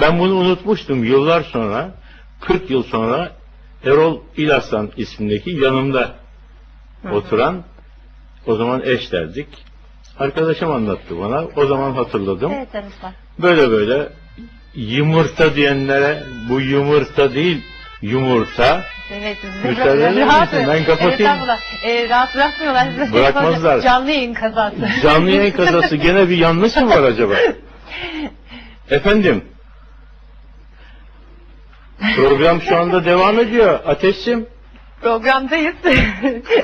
Ben bunu unutmuştum yıllar sonra, 40 yıl sonra Erol İlaslan ismindeki yanımda oturan, o zaman eş derdik. Arkadaşım anlattı bana, o zaman hatırladım. Evet. Böyle böyle yumurta diyenlere bu yumurta değil, yumurta. Evet. Müsaade eder rahat- misin? Ben kapatayım. Abla. Ee, rahat bırakmıyorlar. Size Bırakmazlar. Canlı yayın kazası. Canlı yayın kazası gene bir yanlış mı var acaba? Efendim, program şu anda devam ediyor. Ateşçim, Programdayız.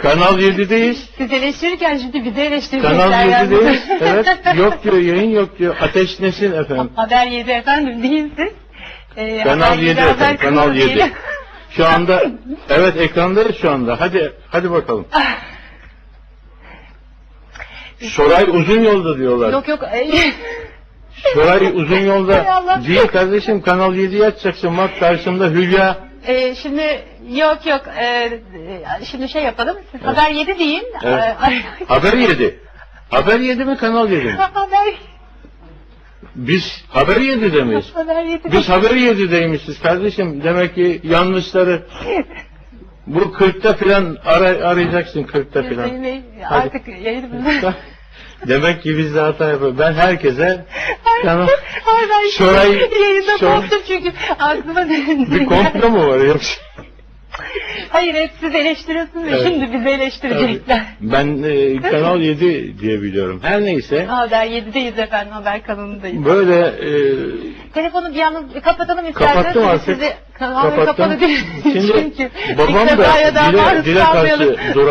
Kanal 7'deyiz. Siz eleştirirken şimdi bizi eleştirecekler. Kanal yani. 7'deyiz. Evet, yok diyor, yayın yok diyor. Ateş nesin efendim? Haber 7 efendim değilsiz. Ee, Kanal Haber 7 haber efendim, Kanal 7. değil. Şu anda, evet ekrandayız şu anda. Hadi, hadi bakalım. Şoray uzun yolda diyorlar. yok yok. Şoray uzun yolda değil kardeşim. Kanal 7'yi açacaksın. Bak karşımda Hülya. Ee, şimdi yok yok. Ee, şimdi şey yapalım. Siz Evet. haber 7 deyin. Evet. Ee, Haber 7. Haber 7 mi Kanal 7 mi? haber Biz Haber 7'de miyiz? haber 7 Biz Haber 7'deymişiz kardeşim. Demek ki yanlışları bu 40'ta filan ara, arayacaksın 40'ta filan. Artık yayınımızı. Demek ki biz de hata yapıyoruz. Ben herkese Tamam. Hayır ben Şoray- yayında Şoray- korktum çünkü aklıma bir komplo mu var yoksa? Hayır hep siz eleştiriyorsunuz ve Evet. şimdi bizi eleştirecekler. Ben e, Kanal 7 diye biliyorum. Her neyse Haber 7'deyiz efendim haber kanalındayız. böyle e, Telefonu bir yalnız kapatalım isterseniz. Kapattım artık. Sizi, kapattım. kapalı değil. Şimdi Çünkü babam da dile, dile karşı